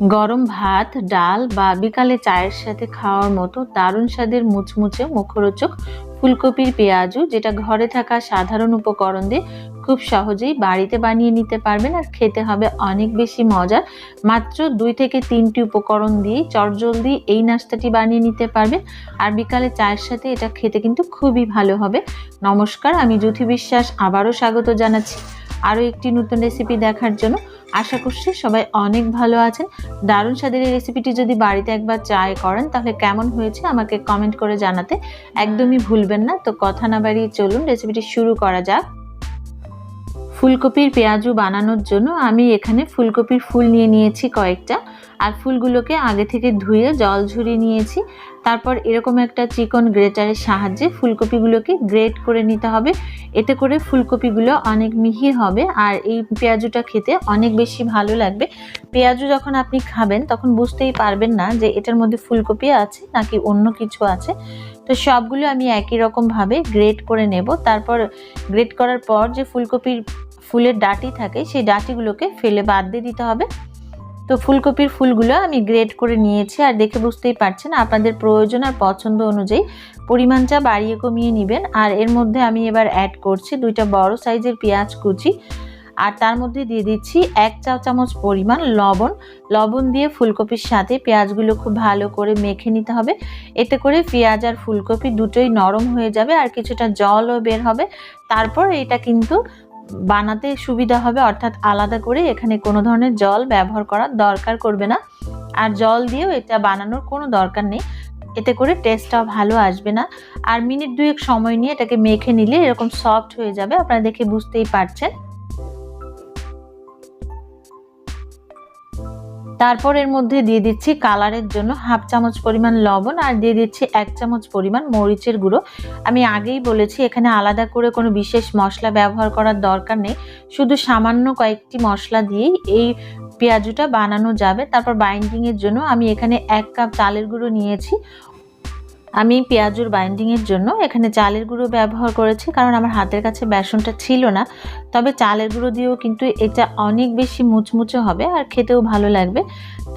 গরম ভাত, ডাল বা বিকালে চায়ের সাথে খাওয়ার মতো দারুণ স্বাদের মুচমুচে মুখরোচক ফুলকপির পেঁয়াজু, যেটা ঘরে থাকা সাধারণ উপকরণ দিয়ে খুব সহজেই বাড়িতে বানিয়ে নিতে পারবেন আর খেতে হবে অনেক বেশি মজার। মাত্র দুই থেকে তিনটি উপকরণ দিয়েই চটজলদি এই নাস্তাটি বানিয়ে নিতে পারবেন আর বিকালে চায়ের সাথে এটা খেতে কিন্তু খুবই ভালো হবে। নমস্কার, আমি জ্যোতি বিশ্বাস, আবারও স্বাগত জানাচ্ছি। আরও একটি নতুন রেসিপি দেখার জন্য। আশা করছি সবাই অনেক ভালো আছেন। দারুণ স্বাদের এই রেসিপিটি যদি বাড়িতে একবার ট্রাই করেন, তাহলে কেমন হয়েছে আমাকে কমেন্ট করে জানাতে। একদমই ভুলবেন না। তো কথা না বাড়িয়ে চলুন রেসিপিটি শুরু করা যাক। ফুলকপির পেঁয়াজু বানানোর জন্য আমি এখানে ফুলকপির ফুল নিয়ে নিয়েছি কয়েকটা। আর ফুলগুলোকে আগে থেকে ধুয়ে জল ঝরিয়ে নিয়েছি। তারপর এরকম একটা চিকন গ্রেটারের সাহায্যে ফুলকপিগুলোকে গ্রেট করে নিতে হবে। এতে করে ফুলকপিগুলো অনেক মিহি হবে আর এই পেঁয়াজুটা খেতে অনেক বেশি ভালো লাগবে। পেঁয়াজু যখন আপনি খাবেন তখন বুঝতেই পারবেন না যে এটার মধ্যে ফুলকপি আছে নাকি অন্য কিছু আছে। তো সবগুলো আমি একই রকমভাবে গ্রেট করে নেব। তারপর গ্রেট করার পর যে ফুলকপির ফুলের ডাটি থাকে সেই ডাটিগুলোকে ফেলে বাদ দিয়ে দিতে হবে। তো ফুলকপির ফুলগুলো আমি গ্রেড করে নিয়েছি আর দেখে বুঝতেই পারছেন আপনাদের প্রয়োজন আর পছন্দ অনুযায়ী পরিমাণটা বাড়িয়ে কমিয়ে নেবেন। আর এর মধ্যে আমি এবার অ্যাড করছি দুইটা বড় সাইজের পেঁয়াজ কুচি আর তার মধ্যে দিয়ে দিচ্ছি এক চা চামচ পরিমাণ লবণ। লবণ দিয়ে ফুলকপির সাথে পেঁয়াজগুলো খুব ভালো করে মেখে নিতে হবে। এতে করে পেঁয়াজ আর ফুলকপি দুটোই নরম হয়ে যাবে আর কিছুটা জলও বের হবে। তারপর এটা কিন্তু বানাতে সুবিধা হবে, অর্থাৎ আলাদা করে এখানে কোনো ধরনের জল ব্যবহার করার দরকার করবে না। আর জল দিয়েও এটা বানানোর কোনো দরকার নেই। এতে করে টেস্টটাও ভালো আসবে না। আর মিনিট দুয়েক সময় নিয়ে এটাকে মেখে নিলে এরকম সফট হয়ে যাবে। আপনারা দেখে বুঝতেই পারছেন। তারপর এর মধ্যে দিয়ে দিচ্ছি কালারের জন্য হাফ চামচ পরিমাণ লবণ আর দিয়ে দিচ্ছি এক চামচ পরিমাণ মরিচের গুঁড়ো। আমি আগেই বলেছি এখানে আলাদা করে কোনো বিশেষ মশলা ব্যবহার করার দরকার নেই। শুধু সামান্য কয়েকটি মশলা দিয়েই এই পেঁয়াজুটা বানানো যাবে। তারপর বাইন্ডিংয়ের জন্য আমি এখানে এক কাপ চালের গুঁড়ো নিয়েছি। আমি পেঁয়াজুর বাইন্ডিংয়ের জন্য এখানে চালের গুঁড়ো ব্যবহার করেছি, কারণ আমার হাতের কাছে বেসনটা ছিল না। তবে চালের গুঁড়ো দিয়েও কিন্তু এটা অনেক বেশি মুচমুচে হবে আর খেতেও ভালো লাগবে।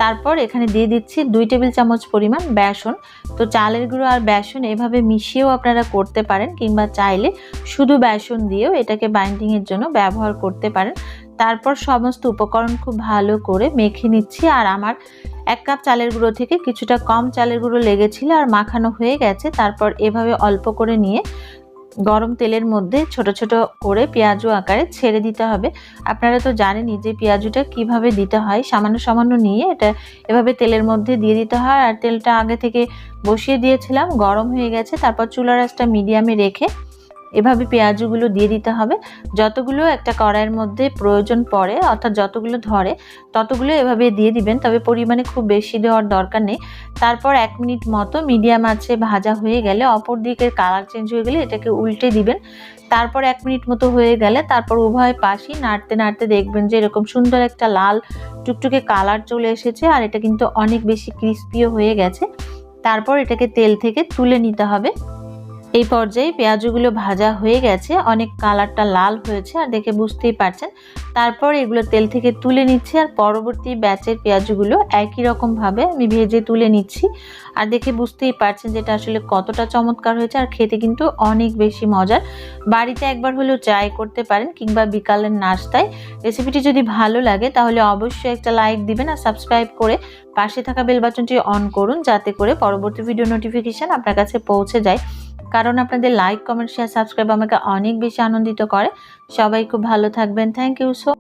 তারপর এখানে দিয়ে দিচ্ছি দুই টেবিল চামচ পরিমাণ বেসন। তো চালের গুঁড়ো আর বেসন এভাবে মিশিয়েও আপনারা করতে পারেন, কিংবা চাইলে শুধু বেসন দিয়েও এটাকে বাইন্ডিংয়ের জন্য ব্যবহার করতে পারেন। তারপর সমস্ত উপকরণ খুব ভালো করে মেখে নিচ্ছি। আর আমার এক কাপ চালের গুঁড়ো থেকে কিছুটা কম চালের গুঁড়ো লেগেছিল আর মাখানো হয়ে গেছে। তারপর এভাবে অল্প করে নিয়ে গরম তেলের মধ্যে ছোট ছোট করে পেঁয়াজু আকারে ছেড়ে দিতে হবে। আপনারা তো জানেনই যে পেঁয়াজুটা কীভাবে দিতে হয়। সামান্য সামান্য নিয়ে এটা এভাবে তেলের মধ্যে দিয়ে দিতে হয়। আর তেলটা আগে থেকে বসিয়ে দিয়েছিলাম, গরম হয়ে গেছে। তারপর চুলা রাসটা মিডিয়ামে রেখে এভাবে পেঁয়াজগুলো দিয়ে দিতে হবে। যতগুলো একটা কড়াইয়ের মধ্যে প্রয়োজন পড়ে, অর্থাৎ যতগুলো ধরে, ততগুলো এভাবে দিয়ে দিবেন, তবে পরিমাণে খুব বেশি দেওয়ার দরকার নেই। তারপর এক মিনিট মতো মিডিয়াম আছে ভাজা হয়ে গেলে অপর দিকের কালার চেঞ্জ হয়ে গেলে এটাকে উল্টে দিবেন। তারপর এক মিনিট মতো হয়ে গেলে তারপর উভয় পাশই নাড়তে নাড়তে দেখবেন যে এরকম সুন্দর একটা লাল টুকটুকে কালার চলে এসেছে আর এটা কিন্তু অনেক বেশি ক্রিস্পিও হয়ে গেছে। তারপর এটাকে তেল থেকে তুলে নিতে হবে। এই পর্যায়ে পেঁয়াজগুলো ভাজা হয়ে গেছে, অনেক কালারটা লাল হয়েছে আর দেখে বুঝতেই পারছেন। তারপর এগুলো তেল থেকে তুলে নিচ্ছি আর পরবর্তী ব্যাচের পেঁয়াজগুলো একই রকমভাবে আমি ভেজে তুলে নিচ্ছি। আর দেখে বুঝতেই পারছেন যেটা আসলে কতটা চমৎকার হয়েছে আর খেতে কিন্তু অনেক বেশি মজার। বাড়িতে একবার হলেও ট্রাই করতে পারেন কিংবা বিকালের নাস্তায়। রেসিপিটি যদি ভালো লাগে তাহলে অবশ্যই একটা লাইক দিবেন আর সাবস্ক্রাইব করে পাশে থাকা বেল বাটনটি অন করুন যাতে করে পরবর্তী ভিডিও নোটিফিকেশান আপনার কাছে পৌঁছে যায়। কারণ আপনাদের লাইক কমেন্ট শেয়ার সাবস্ক্রাইব আমাকে অনেক বেশি আনন্দিত করে। সবাই খুব ভালো থাকবেন। Thank you so